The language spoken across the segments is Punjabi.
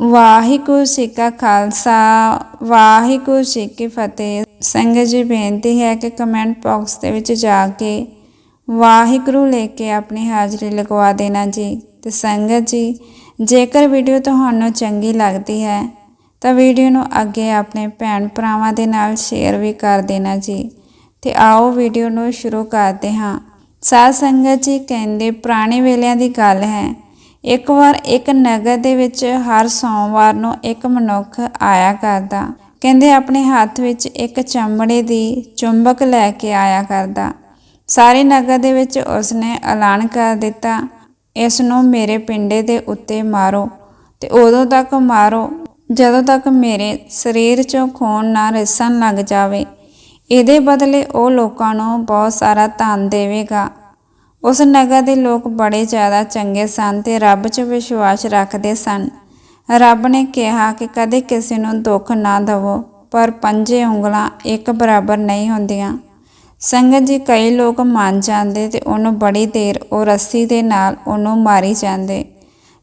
ਵਾਹਿਗੁਰੂ ਜੀ ਕਾ ਖਾਲਸਾ, ਵਾਹਿਗੁਰੂ ਜੀ ਕੀ ਫਤਿਹ। ਸੰਗਤ ਜੀ, ਬੇਨਤੀ ਹੈ ਕਿ ਕਮੈਂਟ ਬਾਕਸ ਦੇ ਵਿੱਚ ਜਾ ਕੇ ਵਾਹਿਗੁਰੂ ਲੈ ਕੇ ਆਪਣੀ ਹਾਜ਼ਰੀ ਲਗਵਾ ਦੇਣਾ ਜੀ। ਤੇ ਸੰਗਤ ਜੀ, ਜੇਕਰ ਵੀਡੀਓ ਤੁਹਾਨੂੰ ਚੰਗੀ ਲੱਗਦੀ ਹੈ, ਤਾਂ ਵੀਡੀਓ ਨੂੰ ਅੱਗੇ ਆਪਣੇ ਭੈਣ ਭਰਾਵਾਂ ਦੇ ਨਾਲ ਸ਼ੇਅਰ ਵੀ ਕਰ ਦੇਣਾ ਜੀ। ਤੇ ਆਓ ਵੀਡੀਓ ਨੂੰ ਸ਼ੁਰੂ ਕਰਦੇ ਹਾਂ। ਸਾਧ ਸੰਗਤ ਜੀ, ਕਹਿੰਦੇ, ਪੁਰਾਣੇ ਵੇਲਿਆਂ ਦੀ ਗੱਲ ਹੈ। ਇੱਕ ਵਾਰ ਇੱਕ ਨਗਰ ਦੇ ਵਿੱਚ ਹਰ ਸੋਮਵਾਰ ਨੂੰ ਇੱਕ ਮਨੁੱਖ ਆਇਆ ਕਰਦਾ। ਕਹਿੰਦੇ ਆਪਣੇ ਹੱਥ ਵਿੱਚ ਇੱਕ ਚਮੜੇ ਦੀ ਚੁੰਬਕ ਲੈ ਕੇ ਆਇਆ ਕਰਦਾ। ਸਾਰੇ ਨਗਰ ਦੇ ਵਿੱਚ ਉਸਨੇ ਐਲਾਨ ਕਰ ਦਿੱਤਾ, ਇਸ ਨੂੰ ਮੇਰੇ ਪਿੰਡੇ ਦੇ ਉੱਤੇ ਮਾਰੋ ਤੇ ਉਦੋਂ ਤੱਕ ਮਾਰੋ ਜਦੋਂ ਤੱਕ ਮੇਰੇ ਸਰੀਰ 'ਚੋਂ ਖੂਨ ਨਾ ਰਿਸਣ ਲੱਗ ਜਾਵੇ। ਇਹਦੇ ਬਦਲੇ ਉਹ ਲੋਕਾਂ ਨੂੰ ਬਹੁਤ ਸਾਰਾ ਧਨ ਦੇਵੇਗਾ। ਉਸ ਨਗਰ ਦੇ ਲੋਕ ਬੜੇ ਜ਼ਿਆਦਾ ਚੰਗੇ ਸਨ ਤੇ ਰੱਬ 'ਚ ਵਿਸ਼ਵਾਸ ਰੱਖਦੇ ਸਨ। ਰੱਬ ਨੇ ਕਿਹਾ ਕਿ ਕਦੇ ਕਿਸੇ ਨੂੰ ਦੁੱਖ ਨਾ ਦਵੋ, ਪਰ ਪੰਜੇ ਉਂਗਲਾਂ ਇੱਕ ਬਰਾਬਰ ਨਹੀਂ ਹੁੰਦੀਆਂ। ਸੰਗਤ ਜੀ, ਕਈ ਲੋਕ ਮੰਨ ਜਾਂਦੇ ਤੇ ਉਹਨੂੰ ਬੜੀ ਦੇਰ ਉਹ ਰੱਸੀ ਦੇ ਨਾਲ ਉਹਨੂੰ ਮਾਰੀ ਜਾਂਦੇ।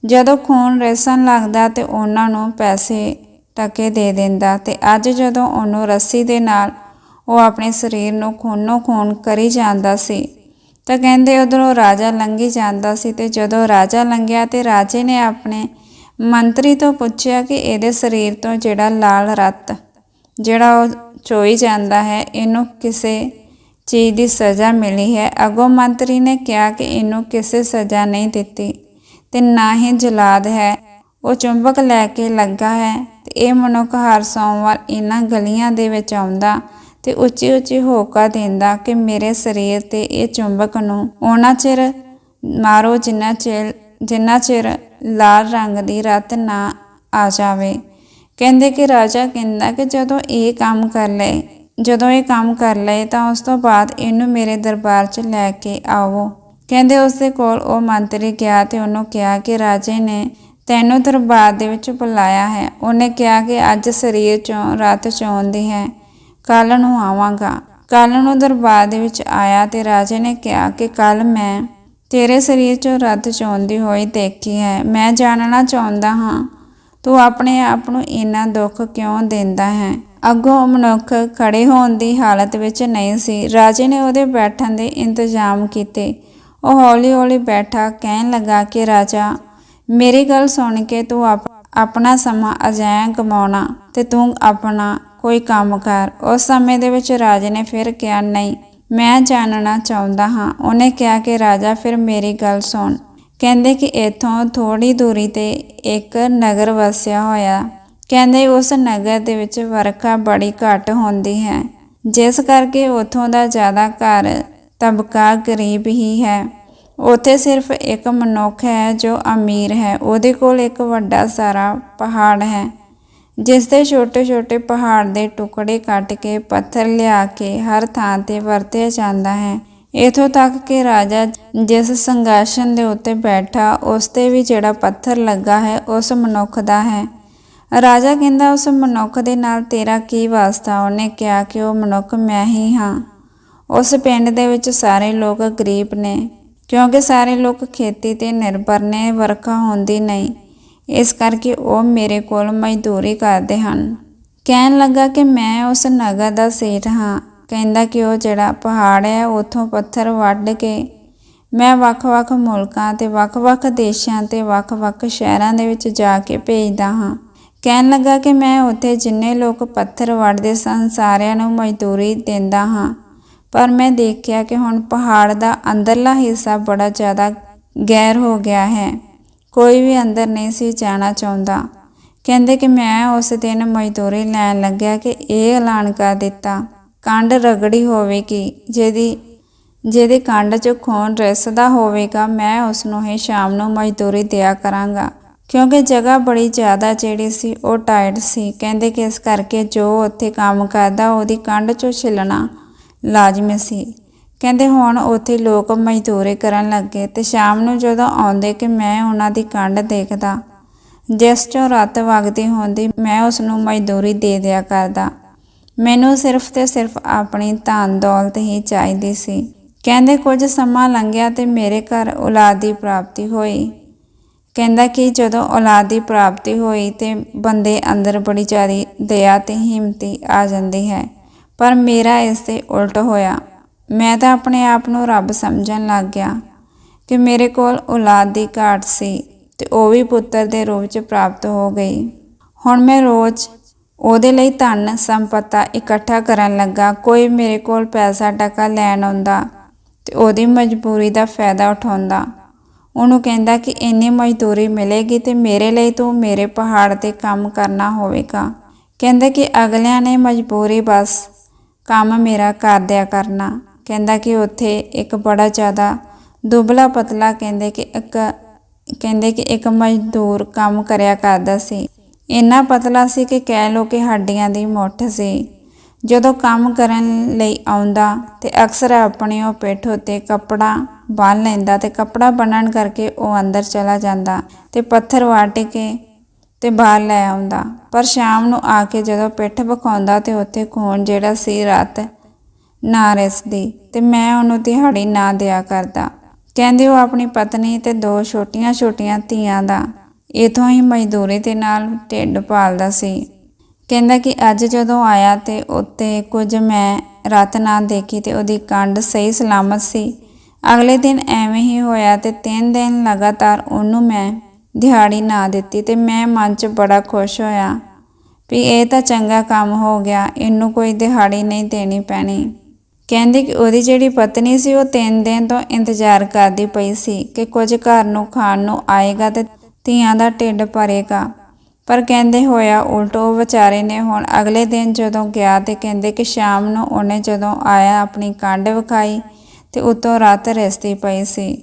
ਜਦੋਂ ਖੂਨ ਰਿਸਣ ਲੱਗਦਾ ਤੇ ਉਹਨਾਂ ਨੂੰ ਪੈਸੇ ਟਕੇ ਦੇ ਦਿੰਦਾ ਤੇ ਅੱਜ ਜਦੋਂ ਉਹਨੂੰ ਰੱਸੀ ਦੇ ਨਾਲ ਉਹ ਆਪਣੇ ਸਰੀਰ ਨੂੰ ਖੂਨੋ ਖੂਨ ਕਰੀ ਜਾਂਦਾ ਸੀ ਤਾਂ ਕਹਿੰਦੇ ਉਧਰੋਂ ਰਾਜਾ ਲੰਘੀ ਜਾਂਦਾ ਸੀ ਤੇ ਜਦੋਂ ਰਾਜਾ ਲੰਘਿਆ ਤੇ ਰਾਜੇ ਨੇ ਆਪਣੇ ਮੰਤਰੀ ਤੋਂ ਪੁੱਛਿਆ ਕਿ ਇਹਦੇ ਸਰੀਰ ਤੋਂ ਜਿਹੜਾ ਲਾਲ ਰਤ, ਜਿਹੜਾ ਉਹ ਚੋਈ ਜਾਂਦਾ ਹੈ, ਇਹਨੂੰ ਕਿਸੇ ਚੀਜ਼ ਦੀ ਸਜ਼ਾ ਮਿਲੀ ਹੈ। ਅਗੋ ਮੰਤਰੀ ਨੇ ਕਿਹਾ ਕਿ ਇਹਨੂੰ ਕਿਸੇ ਸਜ਼ਾ ਨਹੀਂ ਦਿੱਤੀ ਤੇ ਨਾ ਹੀ ਜਲਾਦ ਹੈ। ਉਹ ਚੁੰਬਕ ਲੈ ਕੇ ਲੱਗਾ ਹੈ ਤੇ ਇਹ ਮਨੁੱਖ ਹਰ ਸੋਮਵਾਰ ਇਹਨਾਂ ਗਲੀਆਂ ਦੇ ਵਿੱਚ ਆਉਂਦਾ ਤੇ ਉੱਚੀ ਉੱਚੀ ਹੋਕਾ ਦਿੰਦਾ ਕਿ ਮੇਰੇ ਸਰੀਰ ਤੇ ਇਹ ਚੁੰਬਕ ਨੂੰ ਉਹਨਾਂ ਚਿਰ ਮਾਰੋ ਜਿੰਨਾ ਚਿਰ ਜਿੰਨਾ ਚਿਰ ਲਾਲ ਰੰਗ ਦੀ ਰਤ ਨਾ ਆ ਜਾਵੇ। ਕਹਿੰਦੇ ਕਿ ਰਾਜਾ ਕਹਿੰਦਾ ਕਿ ਜਦੋਂ ਇਹ ਕੰਮ ਕਰ ਲਏ, ਜਦੋਂ ਇਹ ਕੰਮ ਕਰ ਲਏ ਤਾਂ ਉਸ ਤੋਂ ਬਾਅਦ ਇਹਨੂੰ ਮੇਰੇ ਦਰਬਾਰ 'ਚ ਲੈ ਕੇ ਆਵੋ। ਕਹਿੰਦੇ ਉਸ ਦੇ ਕੋਲ ਉਹ ਮੰਤਰੀ ਗਿਆ ਤੇ ਉਹਨੂੰ ਕਿਹਾ ਕਿ ਰਾਜੇ ਨੇ ਤੈਨੂੰ ਦਰਬਾਰ ਦੇ ਵਿੱਚ ਬੁਲਾਇਆ ਹੈ। ਉਹਨੇ ਕਿਹਾ ਕਿ ਅੱਜ ਸਰੀਰ 'ਚੋਂ, ਰਤ ਚੋਂਦੀ ਹੈ। ਕੱਲ ਨੂੰ ਆਵਾਂਗਾ। ਕੱਲ ਨੂੰ ਦਰਬਾਰ ਦੇ ਵਿੱਚ ਆਇਆ ਤੇ ਰਾਜੇ ਨੇ ਕਿਹਾ ਕਿ ਕੱਲ ਮੈਂ ਤੇਰੇ ਸਰੀਰ 'ਚੋਂ ਰੱਤ ਚੋਂਦੀ ਹੋਈ ਦੇਖੀ ਹੈ। ਮੈਂ ਜਾਣਨਾ ਚਾਹੁੰਦਾ ਹਾਂ, ਤੂੰ ਆਪਣੇ ਆਪ ਨੂੰ ਇੰਨਾ ਦੁੱਖ ਕਿਉਂ ਦਿੰਦਾ ਹੈ? ਅੱਗੋਂ ਮਨੁੱਖ ਖੜੇ ਹੋਣ ਦੀ ਹਾਲਤ ਵਿੱਚ ਨਹੀਂ ਸੀ। ਰਾਜੇ ਨੇ ਉਹਦੇ ਬੈਠਣ ਦੇ ਇੰਤਜ਼ਾਮ ਕੀਤੇ। ਉਹ ਹੌਲੀ-ਹੌਲੀ ਬੈਠਾ ਕਹਿਣ ਲੱਗਾ ਕਿ, ਰਾਜਾ, ਮੇਰੀ ਗੱਲ ਸੁਣ ਕੇ ਤੂੰ ਆਪਣਾ ਸਮਾਂ ਅਜਿਹਾ ਗਮਾਉਣਾ ਤੇ ਤੂੰ ਆਪਣਾ ਕੋਈ ਕੰਮ ਕਰ। ਉਸ ਸਮੇਂ ਦੇ ਵਿੱਚ ਰਾਜੇ ਨੇ ਫਿਰ ਕਿਹਾ, ਨਹੀਂ, ਮੈਂ ਜਾਣਨਾ ਚਾਹੁੰਦਾ ਹਾਂ। ਉਹਨੇ ਕਿਹਾ ਕਿ, ਰਾਜਾ, ਫਿਰ ਮੇਰੀ ਗੱਲ ਸੁਣ। ਕਹਿੰਦੇ ਕਿ ਇੱਥੋਂ ਥੋੜੀ ਦੂਰੀ ਤੇ ਇੱਕ ਨਗਰ ਵਸਿਆ ਹੋਇਆ। ਕਹਿੰਦੇ ਉਸ ਨਗਰ ਦੇ ਵਿੱਚ ਵਰਖਾ ਬੜੀ ਘੱਟ ਹੁੰਦੀ ਹੈ, ਜਿਸ ਕਰਕੇ ਉਥੋਂ ਦਾ ਜ਼ਿਆਦਾ ਘਰ ਤਬਕਾ ਗਰੀਬ ਹੀ ਹੈ। ਉੱਥੇ ਸਿਰਫ ਇੱਕ ਮਨੁੱਖ ਹੈ ਜੋ ਅਮੀਰ ਹੈ। ਉਹਦੇ ਕੋਲ ਇੱਕ ਵੱਡਾ ਸਾਰਾ ਪਹਾੜ ਹੈ। ਜਿਸ ਦੇ ਛੋਟੇ-ਛੋਟੇ ਪਹਾੜ ਦੇ ਟੁਕੜੇ ਕੱਟ ਕੇ ਪੱਥਰ ਲਿਆ ਕੇ ਹਰ ਥਾਂ ਤੇ ਵਰਤਿਆ ਜਾਂਦਾ ਹੈ। ਇਥੋਂ ਤੱਕ ਕਿ ਰਾਜਾ ਜਿਸ ਸੰਗਾਸ਼ਨ ਦੇ ਉੱਤੇ ਬੈਠਾ, ਉਸ ਤੇ ਵੀ ਜਿਹੜਾ ਪੱਥਰ ਲੱਗਾ ਹੈ, ਉਸ ਮਨੁੱਖ ਦਾ ਹੈ। ਰਾਜਾ ਕਹਿੰਦਾ, ਉਸ ਮਨੁੱਖ ਦੇ ਨਾਲ ਤੇਰਾ ਕੀ ਵਾਸਤਾ? ਉਹਨੇ ਕਿਹਾ ਕਿ ਉਹ ਮਨੁੱਖ ਮੈਂ ਹੀ ਹਾਂ। ਉਸ ਪਿੰਡ ਦੇ ਵਿੱਚ ਸਾਰੇ ਲੋਕ ਗਰੀਬ ਨੇ, ਕਿਉਂਕਿ ਸਾਰੇ ਲੋਕ ਖੇਤੀ ਤੇ ਨਿਰਭਰ ਨੇ, ਵਰਖਾ ਹੁੰਦੀ ਨਹੀਂ। ਇਸ ਕਰਕੇ ਉਹ ਮੇਰੇ ਕੋਲ ਮਜ਼ਦੂਰੀ ਕਰਦੇ ਹਨ। ਕਹਿਣ ਲੱਗਾ ਕਿ ਮੈਂ ਉਸ ਨਗਰ ਦਾ ਸੇਠ ਹਾਂ। ਕਹਿੰਦਾ ਕਿ ਉਹ ਜਿਹੜਾ ਪਹਾੜ ਹੈ, ਉਥੋਂ ਪੱਥਰ ਵੱਢ ਕੇ ਮੈਂ ਵੱਖ-ਵੱਖ ਮੁਲਕਾਂ ਤੇ ਵੱਖ-ਵੱਖ ਦੇਸ਼ਾਂ ਤੇ ਵੱਖ-ਵੱਖ ਸ਼ਹਿਰਾਂ ਦੇ ਵਿੱਚ ਜਾ ਕੇ ਭੇਜਦਾ ਹਾਂ। ਕਹਿਣ ਲੱਗਾ ਕਿ ਮੈਂ ਉੱਥੇ ਜਿੰਨੇ ਲੋਕ ਪੱਥਰ ਵੱਢਦੇ ਸਨ, ਸਾਰਿਆਂ ਨੂੰ ਮਜ਼ਦੂਰੀ ਦਿੰਦਾ ਹਾਂ। ਪਰ ਮੈਂ ਦੇਖਿਆ ਕਿ ਹੁਣ ਪਹਾੜ ਦਾ ਅੰਦਰਲਾ ਹਿੱਸਾ ਬੜਾ ਜ਼ਿਆਦਾ ਗੈਰ ਹੋ ਗਿਆ ਹੈ। ਕੋਈ ਵੀ ਅੰਦਰ ਨਹੀਂ ਸੀ ਜਾਣਾ ਚਾਹੁੰਦਾ। ਕਹਿੰਦੇ ਕਿ ਮੈਂ ਉਸ ਦਿਨ ਮਜ਼ਦੂਰੀ ਲੈਣ ਲੱਗਿਆ ਕਿ ਇਹ ਐਲਾਨ ਕਰ ਦਿੱਤਾ। ਕੰਡ ਰਗੜੀ ਹੋਵੇਗੀ, ਜਿਹਦੀ, ਜਿਹਦੇ ਕੰਡ 'ਚ ਖੂਨ ਰਿਸਦਾ ਹੋਵੇਗਾ, ਮੈਂ ਉਸ ਨੂੰ ਹੀ ਸ਼ਾਮ ਨੂੰ ਮਜ਼ਦੂਰੀ ਦਿਆ ਕਰਾਂਗਾ। ਕਿਉਂਕਿ ਜਗ੍ਹਾ ਬੜੀ ਜ਼ਿਆਦਾ ਜਿਹੜੀ ਸੀ, ਉਹ ਟਾਈਟ ਸੀ। ਕਹਿੰਦੇ ਕਿ ਇਸ ਕਰਕੇ ਜੋ ਉੱਥੇ ਕੰਮ ਕਰਦਾ, ਉਹਦੀ ਕੰਡ 'ਚੋਂ ਛਿਲਣਾ ਲਾਜ਼ਮੀ ਸੀ। ਕਹਿੰਦੇ ਹੁਣ ਉੱਥੇ ਲੋਕ ਮਜ਼ਦੂਰੀ ਕਰਨ ਲੱਗੇ ਤੇ ਸ਼ਾਮ ਨੂੰ ਜਦੋਂ ਆਉਂਦੇ ਕਿ ਮੈਂ ਉਹਨਾਂ ਦੀ ਕੰਡ ਦੇਖਦਾ, ਜਿਸ ਚੋਂ ਰਾਤ ਵਗਦੀ ਹੁੰਦੀ ਮੈਂ ਉਸ ਨੂੰ ਮਜ਼ਦੂਰੀ ਦੇ ਦਿਆ ਕਰਦਾ। ਮੈਨੂੰ ਸਿਰਫ ਤੇ ਸਿਰਫ ਆਪਣੀ ਧਨ ਦੌਲਤ ਹੀ ਚਾਹੀਦੀ ਸੀ। ਕਹਿੰਦੇ ਕੁਝ ਸਮਾਂ ਲੰਘਿਆ ਤੇ ਮੇਰੇ ਘਰ ਔਲਾਦ ਦੀ ਪ੍ਰਾਪਤੀ ਹੋਈ। ਕਹਿੰਦਾ ਕਿ ਜਦੋਂ ਔਲਾਦ ਦੀ ਪ੍ਰਾਪਤੀ ਹੋਈ ਤੇ ਬੰਦੇ ਅੰਦਰ ਬੜੀ ਜ਼ਿਆਦੀ ਦਇਆ ਤੇ ਹਿੰਮਤੀ ਆ ਜਾਂਦੀ ਹੈ, ਪਰ ਮੇਰਾ ਇਸ ਤੇ ਉਲਟ ਹੋਇਆ। ਮੈਂ ਤਾਂ ਆਪਣੇ ਆਪ ਨੂੰ ਰੱਬ ਸਮਝਣ ਲੱਗ ਗਿਆ ਕਿ ਮੇਰੇ ਕੋਲ ਔਲਾਦ ਦੀ ਘਾਟ ਸੀ ਤੇ ਉਹ ਵੀ ਪੁੱਤਰ ਦੇ ਰੂਪ 'ਚ ਪ੍ਰਾਪਤ ਹੋ ਗਈ। ਹੁਣ ਮੈਂ ਰੋਜ਼ ਉਹਦੇ ਲਈ ਧਨ ਸੰਪਤਾ ਇਕੱਠਾ ਕਰਨ ਲੱਗਾ। ਕੋਈ ਮੇਰੇ ਕੋਲ ਪੈਸਾ ਟਕਾ ਲੈਣ ਆਉਂਦਾ ਤੇ ਉਹਦੀ ਮਜਬੂਰੀ ਦਾ ਫਾਇਦਾ ਉਠਾਉਂਦਾ। ਉਹਨੂੰ ਕਹਿੰਦਾ ਕਿ ਇੰਨੀ ਮਜ਼ਦੂਰੀ ਮਿਲੇਗੀ ਤੇ ਮੇਰੇ ਲਈ ਤੂੰ ਮੇਰੇ ਪਹਾੜ ਤੇ ਕੰਮ ਕਰਨਾ ਹੋਵੇਗਾ। ਕਹਿੰਦਾ ਕਿ ਅਗਲਿਆਂ ਨੇ ਮਜਬੂਰੀ ਬਸ ਕੰਮ ਮੇਰਾ ਕਰ ਦਿਆ ਕਰਨਾ। ਕਹਿੰਦਾ ਕਿ ਉੱਥੇ ਇੱਕ ਬੜਾ ਜ਼ਿਆਦਾ ਦੁਬਲਾ ਪਤਲਾ ਕਹਿੰਦੇ ਕਿ ਇੱਕ, ਕਹਿੰਦੇ ਕਿ ਇੱਕ ਮਜ਼ਦੂਰ ਕੰਮ ਕਰਿਆ ਕਰਦਾ ਸੀ। ਇੰਨਾ ਪਤਲਾ ਸੀ ਕਿ ਕਹਿ ਲੋ ਕਿ ਹੱਡੀਆਂ ਦੀ ਮੁੱਠ ਸੀ। ਜਦੋਂ ਕੰਮ ਕਰਨ ਲਈ ਆਉਂਦਾ ਤੇ ਅਕਸਰ ਆਪਣੀ ਉਹ ਪਿੱਠ ਉੱਤੇ ਕੱਪੜਾ ਬੰਨ ਲੈਂਦਾ ਤੇ ਕੱਪੜਾ ਬੰਨਣ ਕਰਕੇ ਉਹ ਅੰਦਰ ਚਲਾ ਜਾਂਦਾ ਤੇ ਪੱਥਰ ਵਾਟ ਕੇ ਤੇ ਬਾਹਰ ਲੈ ਆਉਂਦਾ। ਪਰ ਸ਼ਾਮ ਨੂੰ ਆ ਕੇ ਜਦੋਂ ਪਿੱਠ ਵਿਖਾਉਂਦਾ ਤੇ ਉੱਥੇ ਖੂਨ ਜਿਹੜਾ ਸੀ ਰਾਤ ਨਾ ਰਿਸਦੀ ਤੇ ਮੈਂ ਉਹਨੂੰ ਦਿਹਾੜੀ ਨਾ ਦਿਆ ਕਰਦਾ। ਕਹਿੰਦੇ, ਉਹ ਆਪਣੀ ਪਤਨੀ ਤੇ ਦੋ ਛੋਟੀਆਂ-ਛੋਟੀਆਂ ਧੀਆਂ ਦਾ। ਇਥੋਂ ਹੀ ਮਜ਼ਦੂਰੀ ਦੇ ਨਾਲ ਢਿੱਡ ਪਾਲਦਾ ਸੀ। ਕਹਿੰਦਾ ਕਿ ਅੱਜ ਜਦੋਂ ਆਇਆ ਤੇ ਉੱਤੇ ਕੁਝ ਮੈਂ ਰਾਤ ਨਾ ਦੇਖੀ ਤੇ ਉਹਦੀ ਕੰਡ ਸਹੀ ਸਲਾਮਤ ਸੀ। ਅਗਲੇ ਦਿਨ ਐਵੇਂ ਹੀ ਹੋਇਆ ਤੇ ਤਿੰਨ ਦਿਨ ਲਗਾਤਾਰ ਉਹਨੂੰ ਮੈਂ ਦਿਹਾੜੀ ਨਾ ਦਿੱਤੀ ਤੇ ਮੈਂ ਮਨ 'ਚ ਬੜਾ ਖੁਸ਼ ਹੋਇਆ ਵੀ ਇਹ ਤਾਂ ਚੰਗਾ ਕੰਮ ਹੋ ਗਿਆ, ਇਹਨੂੰ ਕੋਈ ਦਿਹਾੜੀ ਨਹੀਂ ਦੇਣੀ ਪੈਣੀ। ਕਹਿੰਦੇ ਕਿ ਉਹਦੀ ਜਿਹੜੀ ਪਤਨੀ ਸੀ ਉਹ ਤਿੰਨ ਦਿਨ ਤੋਂ ਇੰਤਜ਼ਾਰ ਕਰਦੀ ਪਈ ਸੀ ਕਿ ਕੁਝ ਘਰ ਨੂੰ ਖਾਣ ਨੂੰ ਆਏਗਾ ਤੇ ਧੀਆਂ ਦਾ ਢਿੱਡ ਭਰੇਗਾ। ਪਰ ਕਹਿੰਦੇ ਹੋਇਆ ਉਲਟੋ ਵਿਚਾਰੇ ਨੇ ਹੁਣ ਅਗਲੇ ਦਿਨ ਜਦੋਂ ਗਿਆ ਤੇ ਕਹਿੰਦੇ ਕਿ ਸ਼ਾਮ ਨੂੰ ਉਹਨੇ ਜਦੋਂ ਆਇਆ ਆਪਣੀ ਕੰਡ ਵਿਖਾਈ ਤੇ ਉਤੋਂ ਰਾਤ ਰਸਤੀ ਪਈ ਸੀ।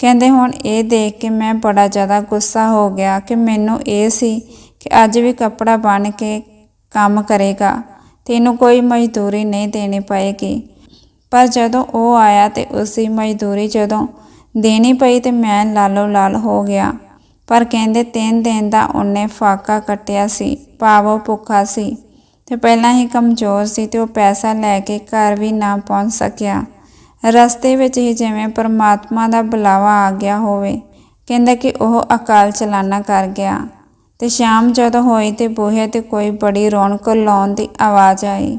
ਕਹਿੰਦੇ ਹੁਣ ਇਹ ਦੇਖ ਕੇ ਮੈਂ ਬੜਾ ਜ਼ਿਆਦਾ ਗੁੱਸਾ ਹੋ ਗਿਆ ਕਿ ਮੈਨੂੰ ਇਹ ਸੀ ਕਿ ਅੱਜ ਵੀ ਕੱਪੜਾ ਬਣ ਕੇ ਕੰਮ ਕਰੇਗਾ ਤੈਨੂੰ ਕੋਈ ਮਜ਼ਦੂਰੀ ਨਹੀਂ ਦੇਣੀ ਪਏਗੀ। ਪਰ ਜਦੋਂ ਉਹ ਆਇਆ ਤੇ ਉਸਦੀ ਮਜ਼ਦੂਰੀ ਜਦੋਂ ਦੇਣੀ ਪਈ ਤੇ ਮੈਂ ਲਾਲੋ ਲਾਲ ਹੋ ਗਿਆ। ਪਰ ਕਹਿੰਦੇ ਤਿੰਨ ਦਿਨ ਦਾ ਉਹਨੇ ਫਾਕਾ ਕੱਟਿਆ ਸੀ, ਭਾਵੋ ਭੁੱਖਾ ਸੀ ਤੇ ਪਹਿਲਾਂ ਹੀ ਕਮਜ਼ੋਰ ਸੀ ਤੇ ਉਹ ਪੈਸਾ ਲੈ ਕੇ ਘਰ ਵੀ ਨਾ ਪਹੁੰਚ ਸਕਿਆ। ਰਸਤੇ ਵਿੱਚ ਹੀ ਜਿਵੇਂ ਪਰਮਾਤਮਾ ਦਾ ਬੁਲਾਵਾ ਆ ਗਿਆ ਹੋਵੇ, ਕਹਿੰਦਾ ਕਿ ਉਹ ਅਕਾਲ ਚਲਾਨਾ ਕਰ ਗਿਆ। ਤੇ ਸ਼ਾਮ ਜਦੋਂ ਹੋਈ ਤੇ ਬੂਹੇ ਤੇ ਕੋਈ ਬੜੀ ਰੌਣਕ ਲਾਉਣ ਦੀ ਆਵਾਜ਼ ਆਈ।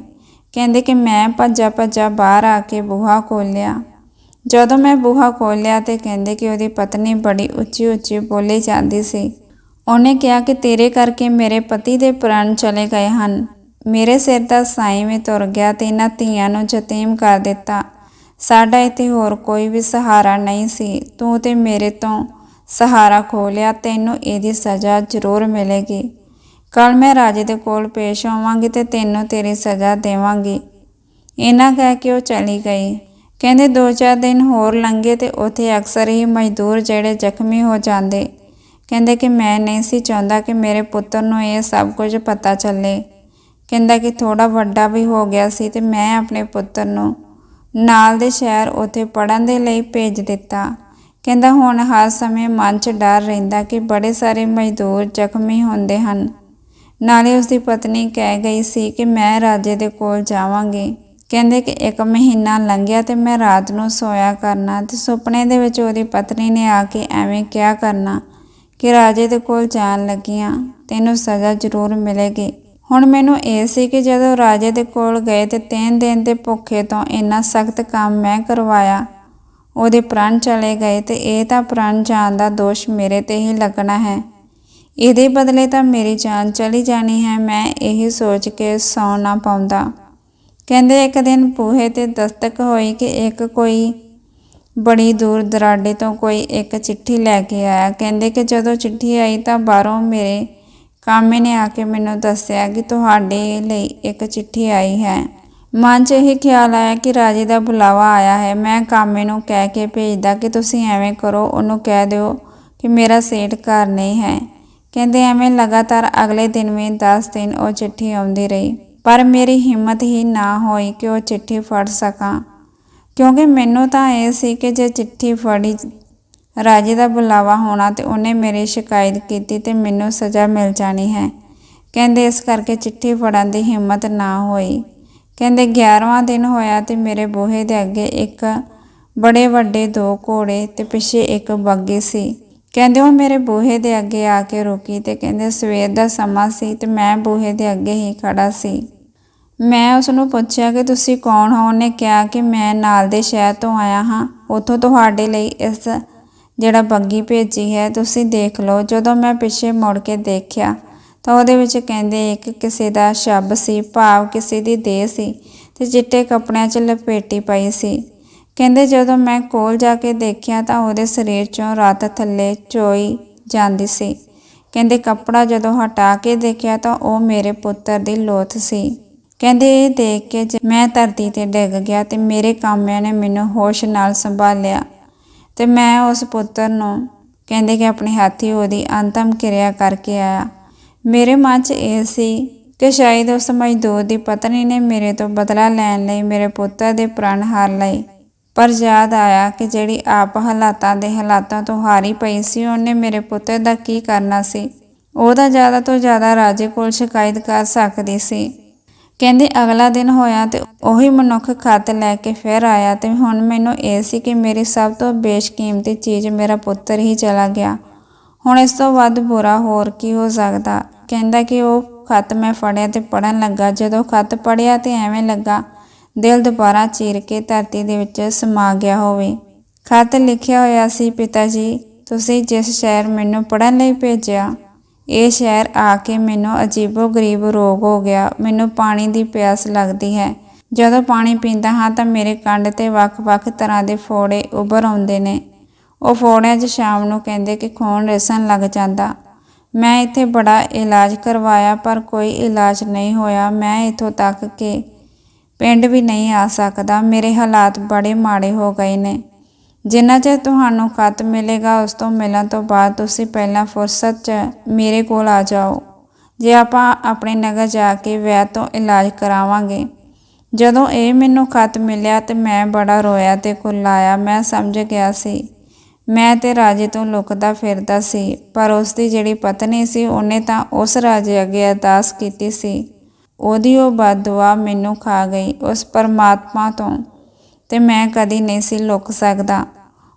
ਕਹਿੰਦੇ ਕਿ ਮੈਂ ਭੱਜਾ ਭੱਜਾ ਬਾਹਰ ਆ ਕੇ ਬੂਹਾ ਖੋਲ੍ਹਿਆ। ਜਦੋਂ ਮੈਂ ਬੂਹਾ ਖੋਲ੍ਹਿਆ ਤੇ ਕਹਿੰਦੇ ਕਿ ਉਹਦੀ ਪਤਨੀ ਬੜੀ ਉੱਚੀ ਉੱਚੀ ਬੋਲੀ ਜਾਂਦੀ ਸੀ। ਉਹਨੇ ਕਿਹਾ ਕਿ ਤੇਰੇ ਕਰਕੇ ਮੇਰੇ ਪਤੀ ਦੇ ਪ੍ਰਾਣ ਚਲੇ ਗਏ ਹਨ। ਮੇਰੇ ਸਿਰ ਦਾ ਸਾਈਂ ਵੀ ਤੁਰ ਗਿਆ ਤੇ ਇਹਨਾਂ ਧੀਆਂ ਨੂੰ ਯਤੀਮ ਕਰ ਦਿੱਤਾ। ਸਾਡਾ ਇੱਥੇ ਹੋਰ ਕੋਈ ਵੀ ਸਹਾਰਾ ਨਹੀਂ ਸੀ। ਤੂੰ ਤੇ ਮੇਰੇ ਤੋਂ ਸਹਾਰਾ ਖੋ ਲਿਆ, ਤੈਨੂੰ ਇਹਦੀ ਸਜ਼ਾ ਜ਼ਰੂਰ ਮਿਲੇਗੀ। ਕੱਲ ਮੈਂ ਰਾਜੇ ਦੇ ਕੋਲ ਪੇਸ਼ ਆਵਾਂਗੀ ਤੇ ਤੈਨੂੰ ਤੇਰੀ ਸਜ਼ਾ ਦੇਵਾਂਗੀ। ਇਹਨਾਂ ਕਹਿ ਕੇ ਉਹ ਚਲੀ ਗਈ। ਕਹਿੰਦੇ ਦੋ ਚਾਰ ਦਿਨ ਹੋਰ ਲੰਘੇ ਤੇ ਉੱਥੇ ਅਕਸਰ ਹੀ ਮਜ਼ਦੂਰ ਜਿਹੜੇ ਜ਼ਖਮੀ ਹੋ ਜਾਂਦੇ। ਕਹਿੰਦੇ ਕਿ ਮੈਂ ਨਹੀਂ ਸੀ ਚਾਹੁੰਦਾ ਕਿ ਮੇਰੇ ਪੁੱਤਰ ਨੂੰ ਇਹ ਸਭ ਕੁਝ ਪਤਾ ਚੱਲੇ। ਕਹਿੰਦਾ ਕਿ ਥੋੜਾ ਵੱਡਾ ਵੀ ਹੋ ਗਿਆ ਸੀ ਤੇ ਮੈਂ ਆਪਣੇ ਪੁੱਤਰ ਨੂੰ ਨਾਲ ਦੇ ਸ਼ਹਿਰ ਉੱਥੇ ਪੜਨ ਦੇ ਲਈ ਭੇਜ ਦਿੱਤਾ। ਕਹਿੰਦਾ ਹੁਣ ਹਰ ਸਮੇਂ ਮਨ 'ਚ ਡਰ ਰਹਿੰਦਾ ਕਿ ਬੜੇ ਸਾਰੇ ਮਜ਼ਦੂਰ ਜ਼ਖਮੀ ਹੁੰਦੇ ਹਨ। ਨਾਲੇ ਉਸ ਦੀ ਪਤਨੀ ਕਹਿ ਗਈ ਸੀ ਕਿ ਮੈਂ ਰਾਜੇ ਦੇ ਕੋਲ ਜਾਵਾਂਗੀ। ਕਹਿੰਦੇ ਕਿ ਇੱਕ ਮਹੀਨਾ ਲੰਘਿਆ ਤੇ ਮੈਂ ਰਾਤ ਨੂੰ ਸੋਇਆ ਕਰਨਾ ਤੇ ਸੁਪਨੇ ਦੇ ਵਿੱਚ ਉਹਦੀ ਪਤਨੀ ਨੇ ਆ ਕੇ ਐਵੇਂ ਕਿਹਾ ਕਰਨਾ ਕਿ ਰਾਜੇ ਦੇ ਕੋਲ ਜਾਣ ਲੱਗੀਆਂ, ਤੈਨੂੰ ਸਜ਼ਾ ਜ਼ਰੂਰ ਮਿਲੇਗੀ। ਹੁਣ ਮੈਨੂੰ ਇਹ ਸੀ ਕਿ ਜਦੋਂ ਰਾਜੇ ਦੇ ਕੋਲ ਗਏ ਤੇ ਤਿੰਨ ਦਿਨ ਦੇ ਭੁੱਖੇ ਤੋਂ ਇੰਨਾ ਸਖਤ ਕੰਮ ਮੈਂ ਕਰਵਾਇਆ, ਉਹਦੇ ਪ੍ਰਾਣ ਚਲੇ ਗਏ ਤੇ ਇਹ ਤਾਂ ਪ੍ਰਾਣ ਜਾਣ ਦਾ ਦੋਸ਼ ਮੇਰੇ ਤੇ ਹੀ ਲੱਗਣਾ ਹੈ। ਇਹਦੇ ਬਦਲੇ ਤਾਂ ਮੇਰੀ ਜਾਨ ਚਲੀ ਜਾਣੀ ਹੈ, ਮੈਂ ਇਹ ਸੋਚ ਕੇ ਸੌ ਨਾ ਪਾਉਂਦਾ। ਕਹਿੰਦੇ ਇੱਕ ਦਿਨ ਪੂਹੇ ਤੇ ਦਸਤਕ ਹੋਈ ਕਿ ਇੱਕ ਕੋਈ ਬੜੀ ਦੂਰ ਦਰਾਡੇ ਤੋਂ ਕੋਈ ਇੱਕ ਚਿੱਠੀ ਲੈ ਕੇ ਆਇਆ। ਕਹਿੰਦੇ ਕਿ ਜਦੋਂ ਚਿੱਠੀ ਆਈ ਤਾਂ ਬਾਹਰੋਂ ਮੇਰੇ ਕਾਮੇ ਨੇ ਆ ਕੇ ਮੈਨੂੰ ਦੱਸਿਆ ਕਿ ਤੁਹਾਡੇ ਲਈ ਇੱਕ ਚਿੱਠੀ ਆਈ ਹੈ। ਮਨ 'ਚ ਇਹ ਖਿਆਲ ਆਇਆ ਕਿ ਰਾਜੇ ਦਾ ਬੁਲਾਵਾ ਆਇਆ ਹੈ। ਮੈਂ ਕਾਮੇ ਨੂੰ ਕਹਿ ਕੇ ਭੇਜਦਾ ਕਿ ਤੁਸੀਂ ਐਵੇਂ ਕਰੋ, ਉਹਨੂੰ ਕਹਿ ਦਿਓ ਕਿ ਮੇਰਾ ਸੇਠ ਘਰ ਨਹੀਂ ਹੈ। ਕਹਿੰਦੇ ਐਵੇਂ ਲਗਾਤਾਰ ਅਗਲੇ ਦਿਨ ਵੀ 10 ਦਿਨ ਉਹ ਚਿੱਠੀ ਆਉਂਦੀ ਰਹੀ। ਪਰ ਮੇਰੀ ਹਿੰਮਤ ਹੀ ਨਾ ਹੋਈ ਕਿ ਉਹ ਚਿੱਠੀ ਫੜ ਸਕਾਂ। ਕਿਉਂਕਿ ਮੈਨੂੰ ਤਾਂ ਇਹ ਸੀ ਕਿ ਜੇ ਚਿੱਠੀ ਫੜੀ ਰਾਜੇ ਦਾ ਬੁਲਾਵਾ ਹੋਣਾ ਤੇ ਉਹਨੇ ਮੇਰੀ ਸ਼ਿਕਾਇਤ ਕੀਤੀ ਤੇ ਮੈਨੂੰ ਸਜ਼ਾ ਮਿਲ ਜਾਣੀ ਹੈ। ਕਹਿੰਦੇ ਇਸ ਕਰਕੇ ਚਿੱਠੀ ਫੜਨ ਦੀ ਹਿੰਮਤ ਨਾ ਹੋਈ। ਕਹਿੰਦੇ 11ਵਾਂ ਦਿਨ ਹੋਇਆ ਤੇ ਮੇਰੇ ਬੂਹੇ ਦੇ ਅੱਗੇ ਇੱਕ ਬੜੇ ਵੱਡੇ ਦੋ ਘੋੜੇ ਤੇ ਪਿੱਛੇ ਇੱਕ ਬੱਗੀ ਸੀ। ਕਹਿੰਦੇ, ਉਹ ਮੇਰੇ ਬੂਹੇ ਦੇ ਅੱਗੇ ਆ ਕੇ ਰੁਕੀ ਤੇ ਕਹਿੰਦੇ, ਸਵੇਰ ਦਾ ਸਮਾਂ ਸੀ ਤੇ ਮੈਂ ਬੂਹੇ ਦੇ ਅੱਗੇ ਹੀ ਖੜਾ ਸੀ। ਮੈਂ ਉਸ ਨੂੰ ਪੁੱਛਿਆ ਕਿ ਤੁਸੀਂ ਕੌਣ ਹੋ? ਉਹਨੇ ਕਿਹਾ ਕਿ ਮੈਂ ਨਾਲ ਦੇ ਸ਼ਹਿਰ ਤੋਂ ਆਇਆ ਹਾਂ। ਉੱਥੋਂ ਤੁਹਾਡੇ ਲਈ ਇਸ ਜਿਹੜਾ ਬੱਗੀ ਭੇਜੀ ਹੈ, ਤੁਸੀਂ ਦੇਖ ਲਓ। ਜਦੋਂ ਮੈਂ ਪਿੱਛੇ ਮੁੜ ਕੇ ਦੇਖਿਆ ਤਾਂ ਉਹਦੇ ਵਿੱਚ ਕਹਿੰਦੇ, ਇੱਕ ਕਿਸੇ ਦਾ ਸ਼ਬ ਸੀ, ਭਾਵ ਕਿਸੇ ਦੀ ਦੇਹ ਸੀ ਤੇ ਚਿੱਟੇ ਕੱਪੜਿਆਂ 'ਚ ਲਪੇਟੀ ਪਈ ਸੀ। ਕਹਿੰਦੇ ਜਦੋਂ ਮੈਂ ਕੋਲ ਜਾ ਕੇ ਦੇਖਿਆ ਤਾਂ ਉਹਦੇ ਸਰੀਰ 'ਚੋਂ ਰਾਤ ਥੱਲੇ ਚੋਈ ਜਾਂਦੀ ਸੀ। ਕਹਿੰਦੇ ਕੱਪੜਾ ਜਦੋਂ ਹਟਾ ਕੇ ਦੇਖਿਆ ਤਾਂ ਉਹ ਮੇਰੇ ਪੁੱਤਰ ਦੀ ਲੋਥ ਸੀ। ਕਹਿੰਦੇ ਇਹ ਦੇਖ ਕੇ ਜ- ਮੈਂ ਧਰਤੀ ਤੇ ਡਿੱਗ ਗਿਆ ਤੇ ਮੇਰੇ ਕਾਮਿਆਂ ਨੇ ਮੈਨੂੰ ਹੋਸ਼ ਨਾਲ ਸੰਭਾਲਿਆ ਤੇ ਮੈਂ ਉਸ ਪੁੱਤਰ ਨੂੰ ਕਹਿੰਦੇ ਕਿ ਆਪਣੇ ਹੱਥੀ ਉਹਦੀ ਅੰਤਮ ਕਿਰਿਆ ਕਰਕੇ ਆਇਆ। ਮੇਰੇ ਮਨ 'ਚ ਇਹ ਸੀ ਕਿ ਸ਼ਾਇਦ ਉਸ ਮਜ਼ਦੂਰ ਦੀ ਪਤਨੀ ਨੇ ਮੇਰੇ ਤੋਂ ਬਦਲਾ ਲੈਣ ਲਈ ਮੇਰੇ ਪੁੱਤਰ ਦੇ ਪ੍ਰਾਣ ਹਾਰ ਲਏ। ਪਰ ਯਾਦ ਆਇਆ ਕਿ ਜਿਹੜੀ ਆਪ ਹਾਲਾਤਾਂ ਦੇ ਹਾਲਾਤਾਂ ਤੋਂ ਹਾਰੀ ਪਈ ਸੀ, ਉਹਨੇ ਮੇਰੇ ਪੁੱਤਰ ਦਾ ਕੀ ਕਰਨਾ ਸੀ? ਉਹਦਾ ਜ਼ਿਆਦਾ ਤੋਂ ਜ਼ਿਆਦਾ ਰਾਜੇ ਕੋਲ ਸ਼ਿਕਾਇਤ ਕਰ ਸਕਦੀ ਸੀ। ਕਹਿੰਦੇ, ਅਗਲਾ ਦਿਨ ਹੋਇਆ ਤੇ ਉਹੀ ਮਨੁੱਖ ਖਤ ਲੈ ਕੇ ਫਿਰ ਆਇਆ ਤੇ ਹੁਣ ਮੈਨੂੰ ਇਹ ਸੀ ਕਿ ਮੇਰੀ ਸਭ ਤੋਂ ਬੇਸ਼ਕੀਮਤੀ ਚੀਜ਼ ਮੇਰਾ ਪੁੱਤਰ ਹੀ ਚਲਾ ਗਿਆ। ਹੁਣ ਇਸ ਤੋਂ ਵੱਧ ਬੁਰਾ ਹੋਰ ਕੀ ਹੋ ਸਕਦਾ? ਕਹਿੰਦਾ ਕਿ ਉਹ ਖਤ ਮੈਂ ਫੜਿਆ ਤੇ ਪੜਨ ਲੱਗਾ। ਜਦੋਂ ਖਤ ਪੜਿਆ ਤੇ ਐਵੇਂ ਲੱਗਾ ਦਿਲ ਦੁਬਾਰਾ ਚੀਰ ਕੇ ਧਰਤੀ ਦੇ ਵਿੱਚ ਸਮਾ ਗਿਆ ਹੋਵੇ। ਖਤ ਲਿਖਿਆ ਹੋਇਆ ਸੀ, ਪਿਤਾ ਜੀ, ਤੁਸੀਂ ਜਿਸ ਸ਼ਹਿਰ ਮੈਨੂੰ ਪੜਨ ਲਈ ਭੇਜਿਆ, ਇਹ ਸ਼ਹਿਰ ਆ ਕੇ ਮੈਨੂੰ ਅਜੀਬੋ ਗਰੀਬ ਰੋਗ ਹੋ ਗਿਆ। ਮੈਨੂੰ ਪਾਣੀ ਦੀ ਪਿਆਸ ਲੱਗਦੀ ਹੈ। ਜਦੋਂ ਪਾਣੀ ਪੀਂਦਾ ਹਾਂ ਤਾਂ ਮੇਰੇ ਕੰਡ ਤੇ ਵੱਖ-ਵੱਖ ਤਰ੍ਹਾਂ ਦੇ ਫੋੜੇ ਉੱਭਰ ਆਉਂਦੇ ਨੇ। ਉਹ ਫੋੜਿਆਂ 'ਚ ਸ਼ਾਮ ਨੂੰ ਕਹਿੰਦੇ ਕਿ ਖੂਨ ਰਿਸਣ ਲੱਗ ਜਾਂਦਾ। ਮੈਂ ਇੱਥੇ ਬੜਾ ਇਲਾਜ ਕਰਵਾਇਆ, ਪਰ ਕੋਈ ਇਲਾਜ ਨਹੀਂ ਹੋਇਆ। ਮੈਂ ਇੱਥੋਂ ਤੱਕ ਕਿ ਪਿੰਡ ਵੀ ਨਹੀਂ ਆ ਸਕਦਾ। ਮੇਰੇ ਹਾਲਾਤ ਬੜੇ ਮਾੜੇ ਹੋ ਗਏ ਨੇ। ਜਿੰਨਾ ਚਿਰ ਤੁਹਾਨੂੰ ਖਤ ਮਿਲੇਗਾ, ਉਸ ਤੋਂ ਮਿਲਣ ਤੋਂ ਬਾਅਦ ਤੁਸੀਂ ਪਹਿਲਾਂ ਫੁਰਸਤ 'ਚ ਮੇਰੇ ਕੋਲ ਆ ਜਾਓ। ਜੇ ਆਪਾਂ ਆਪਣੇ ਨਗਰ ਜਾ ਕੇ ਵਿਆਹ ਤੋਂ ਇਲਾਜ ਕਰਾਵਾਂਗੇ। ਜਦੋਂ ਇਹ ਮੈਨੂੰ ਖਤ ਮਿਲਿਆ ਤੇ ਮੈਂ ਬੜਾ ਰੋਇਆ ਤੇ ਕੁੱਲਾਇਆ। ਮੈਂ ਸਮਝ ਗਿਆ ਸੀ। ਮੈਂ ਤੇ ਰਾਜੇ ਤੋਂ ਲੁਕਦਾ ਫਿਰਦਾ ਸੀ, ਪਰ ਉਸ ਦੀ ਜਿਹੜੀ ਪਤਨੀ ਸੀ, ਉਹਨੇ ਤਾਂ ਉਸ ਰਾਜੇ ਅੱਗੇ ਅਰਦਾਸ ਕੀਤੀ ਸੀ। ਉਹਦੀ ਉਹ ਬਦਦੁਆ ਮੈਨੂੰ ਖਾ ਗਈ ਉਸ ਪਰਮਾਤਮਾ ਤੋਂ ਤੇ ਮੈਂ ਕਦੀ ਨਹੀਂ ਸੀ ਲੁਕ ਸਕਦਾ।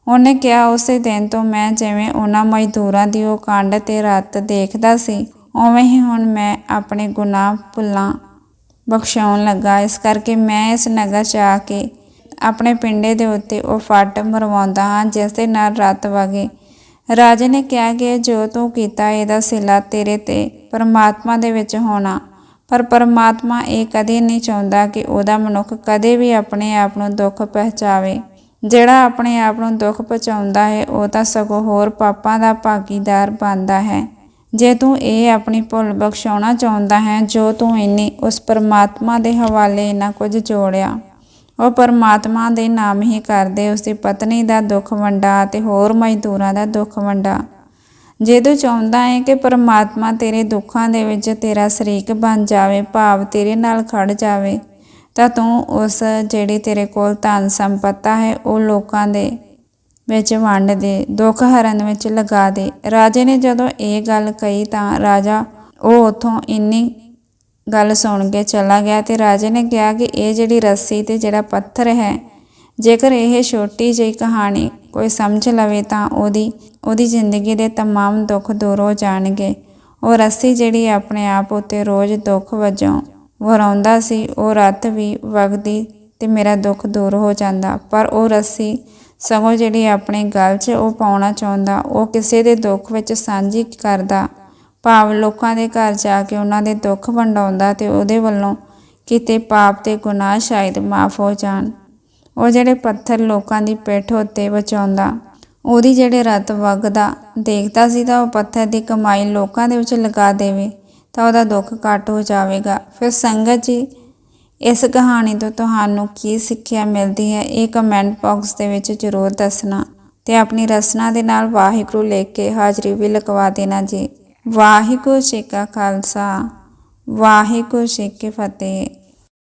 ਉਹਨੇ ਕਿਹਾ, ਉਸੇ ਦਿਨ ਤੋਂ ਮੈਂ ਜਿਵੇਂ ਉਹਨਾਂ ਮਜ਼ਦੂਰਾਂ ਦੀ ਉਹ ਕੰਡ ਤੇ ਰਾਤ ਦੇਖਦਾ ਸੀ, ਉਵੇਂ ਹੀ ਹੁਣ ਮੈਂ ਆਪਣੇ ਗੁਨਾਹ ਭੁੱਲਾਂ ਬਖਸ਼ਾਉਣ ਲੱਗਾ। ਇਸ ਕਰਕੇ ਮੈਂ ਇਸ ਨਗਰ 'ਚ ਆ ਕੇ ਆਪਣੇ ਪਿੰਡੇ ਦੇ ਉੱਤੇ ਉਹ ਫੱਟ ਮਰਵਾਉਂਦਾ ਹਾਂ, ਜਿਸ ਦੇ ਨਾਲ ਰਾਤ ਵਗੇ। ਰਾਜੇ ਨੇ ਕਿਹਾ ਕਿ ਜੋ ਤੂੰ ਕੀਤਾ, ਇਹਦਾ ਸਿਲਾ ਤੇਰੇ ਤੇ ਪਰਮਾਤਮਾ ਦੇ ਵਿੱਚ ਹੋਣਾ। ਪਰ ਪਰਮਾਤਮਾ ਇਹ ਕਦੇ ਨਹੀਂ ਚਾਹੁੰਦਾ ਕਿ ਉਹਦਾ ਮਨੁੱਖ ਕਦੇ ਵੀ ਆਪਣੇ ਆਪ ਨੂੰ ਦੁੱਖ ਪਹੁੰਚਾਵੇ। ਜਿਹੜਾ ਆਪਣੇ ਆਪ ਨੂੰ ਦੁੱਖ ਪਹੁੰਚਾਉਂਦਾ ਹੈ, ਉਹ ਤਾਂ ਸਗੋਂ ਹੋਰ ਪਾਪਾਂ ਦਾ ਭਾਗੀਦਾਰ ਬਣਦਾ ਹੈ। ਜੇ ਤੂੰ ਇਹ ਆਪਣੀ ਭੁੱਲ ਬਖਸ਼ਾਉਣਾ ਚਾਹੁੰਦਾ ਹੈ, ਜੋ ਤੂੰ ਇੰਨੀ ਉਸ ਪਰਮਾਤਮਾ ਦੇ ਹਵਾਲੇ ਇੰਨਾ ਕੁਝ ਜੋੜਿਆ। ਉਹ ਪਰਮਾਤਮਾ ਦੇ ਨਾਮ ਹੀ ਕਰਦੇ ਉਸ ਦੀ ਪਤਨੀ ਦਾ ਦੁੱਖ ਵੰਡਾ ਤੇ ਹੋਰ ਮਜ਼ਦੂਰਾਂ ਦਾ ਦੁੱਖ ਵੰਡਾ। ਜੇ ਤੂੰ ਚਾਹੁੰਦਾ ਹੈ ਕਿ ਪਰਮਾਤਮਾ ਤੇਰੇ ਦੁੱਖਾਂ ਦੇ ਵਿੱਚ ਤੇਰਾ ਸ਼ਰੀਕ ਬਣ ਜਾਵੇ, ਭਾਵ ਤੇਰੇ ਨਾਲ ਖੜ ਜਾਵੇ, ਤਾਂ ਤੂੰ ਉਸ ਜਿਹੜੀ ਤੇਰੇ ਕੋਲ ਧਨ ਸੰਪਤਾ ਹੈ, ਉਹ ਲੋਕਾਂ ਦੇ ਵਿੱਚ ਵੰਡ ਦੇ, ਦੁੱਖ ਹਰਨ ਵਿੱਚ ਲਗਾ ਦੇ। ਰਾਜੇ ਨੇ ਜਦੋਂ ਇਹ ਗੱਲ ਕਹੀ ਤਾਂ ਰਾਜਾ ਉਹ ਉਥੋਂ ਇੰਨੀ ਗੱਲ ਸੁਣ ਕੇ ਚਲਾ ਗਿਆ ਤੇ ਰਾਜੇ ਨੇ ਕਿਹਾ ਕਿ ਇਹ ਜਿਹੜੀ ਰੱਸੀ ਤੇ ਜਿਹੜਾ ਪੱਥਰ ਹੈ ਜੇਕਰ ਇਹ ਛੋਟੀ ਜਿਹੀ ਕਹਾਣੀ ਕੋਈ ਸਮਝ ਲਵੇ ਤਾਂ ਉਹਦੀ ਉਹਦੀ ਜ਼ਿੰਦਗੀ ਦੇ तमाम ਦੁੱਖ ਦੂਰ ਹੋ ਜਾਣਗੇ ਉਹ ਰੱਸੀ ਜਿਹੜੀ ਆਪਣੇ ਆਪ ਉੱਤੇ ਰੋਜ਼ ਦੁੱਖ ਵਜੋਂ ਵਰਾਉਂਦਾ ਸੀ ਉਹ ਰਾਤ ਵੀ ਵਗਦੀ ਤੇ ਮੇਰਾ ਦੁੱਖ ਦੂਰ ਹੋ ਜਾਂਦਾ ਪਰ ਉਹ ਰੱਸੀ ਸਗੋਂ ਜਿਹੜੀ ਆਪਣੇ ਗਲ 'ਚ ਉਹ ਪਾਉਣਾ ਚਾਹੁੰਦਾ ਉਹ ਕਿਸੇ ਦੇ ਦੁੱਖ ਵਿੱਚ ਸਾਂਝੀ ਕਰਦਾ ਭਾਵ ਲੋਕਾਂ ਦੇ ਘਰ ਜਾ ਕੇ ਉਹਨਾਂ ਦੇ ਦੁੱਖ ਵੰਡਾਉਂਦਾ ਤੇ ਉਹਦੇ ਵੱਲੋਂ ਕਿਤੇ ਪਾਪ ਤੇ ਗੁਨਾਹ ਸ਼ਾਇਦ ਮਾਫ ਹੋ ਜਾਣ ਉਹ ਜਿਹੜੇ ਪੱਥਰ ਲੋਕਾਂ ਦੀ ਪਿੱਠ ਉੱਤੇ ਬਚਾਉਂਦਾ ਉਹਦੀ ਜਿਹੜੇ ਰਤ ਵਗਦਾ, ਦੇਖਦਾ ਸੀ ਤਾਂ ਉਹ ਪੱਥਰ ਦੀ ਕਮਾਈ ਲੋਕਾਂ ਦੇ ਵਿੱਚ ਲਗਾ ਦੇਵੇ ਤਾਂ ਉਹਦਾ ਦੁੱਖ ਘੱਟ ਹੋ ਜਾਵੇਗਾ। ਫਿਰ ਸੰਗਤ ਜੀ, ਇਸ ਕਹਾਣੀ ਤੋਂ ਤੁਹਾਨੂੰ ਕੀ ਸਿੱਖਿਆ ਮਿਲਦੀ ਹੈ? ਇਹ ਕਮੈਂਟ ਬਾਕਸ ਦੇ ਵਿੱਚ ਜ਼ਰੂਰ ਦੱਸਣਾ ਤੇ ਆਪਣੀ ਰਸਨਾ ਦੇ ਨਾਲ ਵਾਹਿਗੁਰੂ ਲਿਖ ਕੇ ਹਾਜ਼ਰੀ ਵੀ ਲਗਵਾ ਦੇਣਾ ਜੀ। ਵਾਹਿਗੁਰੂ ਜੀ ਕਾ ਖਾਲਸਾ, ਵਾਹਿਗੁਰੂ ਜੀ ਕੀ ਫਤਿਹ।